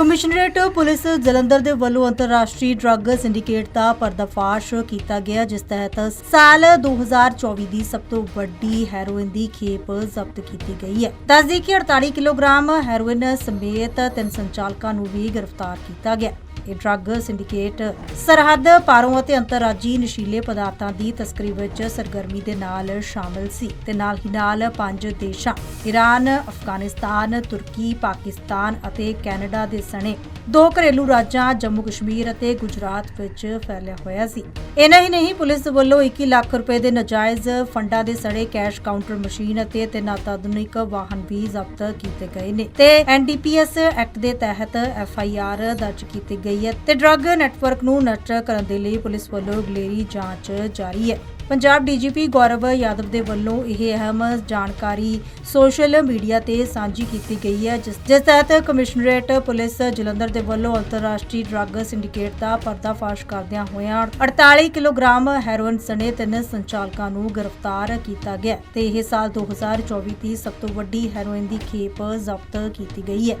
Commissionerate police Jalandhar ਦੇ ਵੱਲੋਂ ਅੰਤਰਰਾਸ਼ਟਰੀ ਡਰੱਗ ਸਿੰਡੀਕੇਟ ਦਾ ਪਰਦਾਫਾਸ਼ ਕੀਤਾ ਗਿਆ, ਜਿਸ ਤਹਿਤ ਸਾਲ 2024 ਦੀ ਸਭ ਤੋਂ ਵੱਡੀ ਹੈਰੋਇਨ ਦੀ ਖੇਪ ਜ਼ਬਤ ਕੀਤੀ ਗਈ ਹੈ। ਦੱਸਦੀ ਕਿ 48 ਕਿਲੋਗ੍ਰਾਮ ਹੈਰੋਇਨ ਸਮੇਤ ਤਿੰਨ ਸੰਚਾਲਕਾਂ ਨੂੰ ਵੀ ਗ੍ਰਿਫਤਾਰ ਕੀਤਾ ਗਿਆ। ਇਹ ਡਰੱਗ ਸਿੰਡੀਕੇਟ ਸਰਹੱਦ ਪਾਰੋਂ ਅਤੇ ਅੰਤਰਰਾਜੀ ਨਸ਼ੀਲੇ ਪਦਾਰਥਾਂ ਦੀ ਤਸਕਰੀ ਵਿੱਚ ਸਰਗਰਮੀ ਦੇ ਨਾਲ ਸ਼ਾਮਲ ਸੀ ਤੇ ਨਾਲ ਹੀ ਨਾਲ ਪੰਜ ਦੇਸ਼ਾਂ ਈਰਾਨ ਅਫਗਾਨਿਸਤਾਨ, ਤੁਰਕੀ, ਪਾਕਿਸਤਾਨ ਅਤੇ ਕੈਨੇਡਾ ਦੇ ਸਣੇ ਦੋ ਘਰੇਲੂ ਰਾਜਾਂ ਜੰਮੂ ਕਸ਼ਮੀਰ ਅਤੇ ਗੁਜਰਾਤ ਵਿੱਚ ਫੈਲਿਆ ਹੋਇਆ ਸੀ। ਇਨਾ ਹੀ ਨਹੀਂ, ਪੁਲਿਸ ਵੱਲੋਂ 21 ਲੱਖ ਰੁਪਏ ਦੇ ਨਾਜਾਇਜ਼ ਫੰਡਾਂ ਦੇ ਸੜੇ ਕੈਸ਼ ਕਾਊਂਟਰ ਮਸ਼ੀਨ ਅਤੇ ਤਿੰਨ ਅਤਿਆਧੁਨਿਕ ਵਾਹਨ ਵੀ ਜ਼ਬਤ ਕੀਤੇ ਗਏ ਨੇ ਤੇ ਐਨਡੀਪੀਐਸ ਐਕਟ ਦੇ ਤਹਿਤ ਐਫਆਈਆਰ ਦਰਜ ਕੀਤੀ ਗਈ ਹੈ ਤੇ ਡਰੱਗ ਨੈਟਵਰਕ ਨੂੰ ਨਸ਼ਟ ਕਰਨ ਦੇ ਲਈ ਪੁਲਿਸ ਵੱਲੋਂ ਗਲੇਰੀ ਜਾਂਚ ਜਾਰੀ ਹੈ। ਪੰਜਾਬ ਡੀਜੀਪੀ ਗੌਰਵ ਯਾਦਵ ਦੇ ਵੱਲੋਂ ਇਹ ਅਹਿਮ ਜਾਣਕਾਰੀ ਸੋਸ਼ਲ ਮੀਡੀਆ ਤੇ ਸਾਂਝੀ ਕੀਤੀ ਗਈ ਹੈ, ਜਿਸ ਜਿਸ ਤਹਿਤ ਕਮਿਸ਼ਨਰੇਟ ਪੁਲਿਸ ਜਲੰਧਰ ਦੇ ਵੱਲੋਂ ਅੰਤਰਰਾਸ਼ਟਰੀ ਡਰੱਗ ਸਿੰਡੀਕੇਟ ਦਾ ਪਰਦਾਫਾਸ਼ ਕਰਦਿਆਂ ਹੋਇਆਂ 48 ਕਿਲੋਗ੍ਰਾਮ ਹੈਰੋਇਨ ਸਣੇ ਤਿੰਨ ਸੰਚਾਲਕਾਂ ਨੂੰ ਗ੍ਰਿਫਤਾਰ ਕੀਤਾ ਗਿਆ ਤੇ ਇਹ ਸਾਲ 2024 ਦੀ ਸਭ ਤੋਂ ਵੱਡੀ ਹੈਰੋਇਨ ਦੀ ਖੇਪ ਜ਼ਬਤ ਕੀਤੀ ਗਈ ਹੈ।